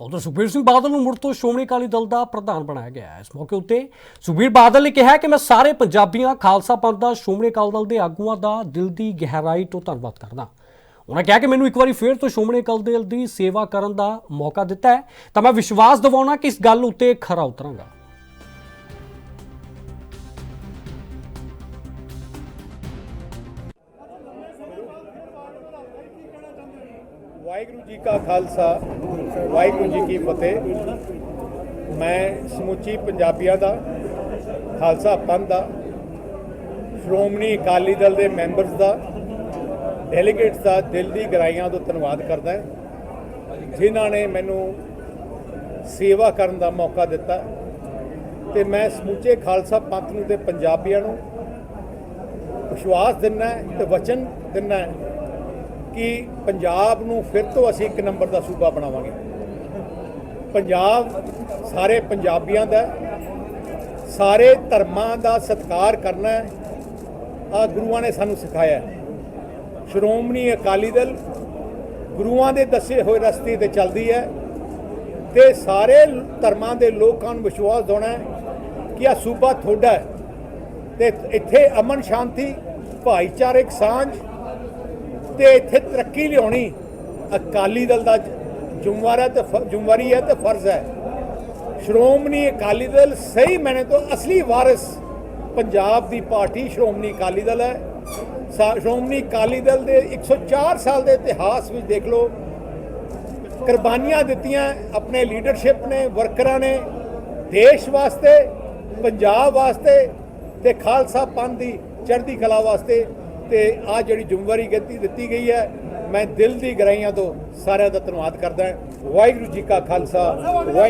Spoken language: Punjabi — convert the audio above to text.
ਤਾਂ ਉਧਰ ਸੁਖਬੀਰ ਸਿੰਘ ਬਾਦਲ ਨੂੰ ਮੁੜ ਤੋਂ ਸ਼੍ਰੋਮਣੀ ਅਕਾਲੀ ਦਲ ਦਾ ਪ੍ਰਧਾਨ ਬਣਾਇਆ ਗਿਆ ਹੈ। ਇਸ ਮੌਕੇ ਉੱਤੇ ਸੁਖਬੀਰ ਬਾਦਲ ਨੇ ਕਿਹਾ ਕਿ ਮੈਂ ਸਾਰੇ ਪੰਜਾਬੀਆਂ, ਖਾਲਸਾ ਪੰਥ ਦਾ, ਸ਼੍ਰੋਮਣੀ ਅਕਾਲੀ ਦਲ ਦੇ ਆਗੂਆਂ ਦਾ ਦਿਲ ਦੀ ਗਹਿਰਾਈ ਤੋਂ ਧੰਨਵਾਦ ਕਰਦਾ ਉਹਨਾਂ ਕਿਹਾ ਕਿ ਮੈਨੂੰ ਇੱਕ ਵਾਰੀ ਫੇਰ ਤੋਂ ਸ਼੍ਰੋਮਣੀ ਅਕਾਲੀ ਦਲ ਦੀ ਸੇਵਾ ਕਰਨ ਦਾ ਮੌਕਾ ਦਿੱਤਾ ਹੈ। ਤਾਂ ਮੈਂ ਵਿਸ਼ਵਾਸ ਦਿਵਾਉਣਾ ਕਿ ਇਸ ਗੱਲ ਉੱਤੇ ਖਰਾ ਉਤਰਾਂਗਾ। ਵਾਹਿਗੁਰੂ ਜੀ ਕਾ ਖਾਲਸਾ, ਵਾਹਿਗੁਰੂ ਜੀ ਕੀ ਫਤਿਹ। ਮੈਂ ਸਮੁੱਚੀ ਪੰਜਾਬੀਆਂ ਦਾ, ਖਾਲਸਾ ਪੰਥ ਦਾ, ਸ਼੍ਰੋਮਣੀ ਅਕਾਲੀ ਦਲ ਦੇ ਮੈਂਬਰਸ ਦਾ, ਡੈਲੀਗੇਟਸ ਦਾ ਦਿਲ ਦੀ ਗਰਾਈਆਂ ਤੋਂ ਧੰਨਵਾਦ ਕਰਦਾ ਜਿਨ੍ਹਾਂ ਨੇ ਮੈਨੂੰ ਸੇਵਾ ਕਰਨ ਦਾ ਮੌਕਾ ਦਿੱਤਾ। ਤੇ ਮੈਂ ਸਮੁੱਚੇ ਖਾਲਸਾ ਪੰਥ ਨੂੰ ਤੇ ਪੰਜਾਬੀਆਂ ਨੂੰ ਵਿਸ਼ਵਾਸ ਦਿੰਦਾ ਤੇ ਵਚਨ ਦਿੰਦਾ ਕਿ ਪੰਜਾਬ ਨੂੰ ਫਿਰ ਤੋਂ ਅਸੀਂ ਇੱਕ ਨੰਬਰ ਦਾ ਸੂਬਾ ਬਣਾਵਾਂਗੇ। ਪੰਜਾਬ ਸਾਰੇ ਪੰਜਾਬੀਆਂ ਦਾ ਸਾਰੇ ਧਰਮਾਂ ਦਾ ਸਤਿਕਾਰ ਕਰਨਾ ਹੈ। ਆ ਗੁਰੂਆਂ ਨੇ ਸਾਨੂੰ ਸਿਖਾਇਆ ਸ਼੍ਰੋਮਣੀ ਅਕਾਲੀ ਦਲ ਗੁਰੂਆਂ ਦੇ ਦੱਸੇ ਹੋਏ ਰਸਤੇ ਤੇ ਚੱਲਦੀ ਹੈ ਤੇ ਸਾਰੇ ਧਰਮਾਂ ਦੇ ਲੋਕਾਂ ਨੂੰ ਵਿਸ਼ਵਾਸ ਦਿਵਾਉਣਾ ਕਿ ਆ ਸੂਬਾ ਤੁਹਾਡਾ ਹੈ। ਤੇ ਇੱਥੇ ਅਮਨ ਸ਼ਾਂਤੀ, ਭਾਈਚਾਰਕ ਸਾਂਝ ਤੇ ਇੱਥੇ ਤਰੱਕੀ ਲਿਆਉਣੀ ਅਕਾਲੀ ਦਲ ਦਾ ਜ਼ਿੰਮੇਵਾਰ ਹੈ ਤੇ ਫ- ਹੈ ਤੇ ਫਰਜ਼ ਹੈ। ਸ਼੍ਰੋਮਣੀ ਅਕਾਲੀ ਦਲ ਸਹੀ ਮੈਨੇ ਤੋਂ ਅਸਲੀ ਵਾਰਿਸ ਪੰਜਾਬ ਦੀ ਪਾਰਟੀ ਸ਼੍ਰੋਮਣੀ ਅਕਾਲੀ ਦਲ ਹੈ। ਸਾ- ਸ਼੍ਰੋਮਣੀ ਅਕਾਲੀ ਦਲ ਦੇ 104 ਸਾਲ ਦੇ ਇਤਿਹਾਸ ਵਿੱਚ ਦੇਖ ਲਓ, ਕੁਰਬਾਨੀਆਂ ਦਿੱਤੀਆਂ ਆਪਣੇ ਲੀਡਰਸ਼ਿਪ ਨੇ, ਵਰਕਰਾਂ ਨੇ, ਦੇਸ਼ ਵਾਸਤੇ, ਪੰਜਾਬ ਵਾਸਤੇ ਤੇ ਖਾਲਸਾ ਪੰਥ ਦੀ ਚੜ੍ਹਦੀ ਕਲਾ ਵਾਸਤੇ। ਤੇ ਆ ਜਿਹੜੀ ਜ਼ਿੰਮੇਵਾਰੀ ਗੱਤੀ ਦਿੱਤੀ ਗਈ ਹੈ, ਮੈਂ ਦਿਲ ਦੀ ਗਹਿਰਾਈਆਂ ਤੋਂ ਸਾਰਿਆਂ ਦਾ ਧੰਨਵਾਦ ਕਰਦਾ ਵਾਹਿਗੁਰੂ ਜੀ ਕਾ ਖਾਲਸਾ ਵਾਹਿਗੁਰੂ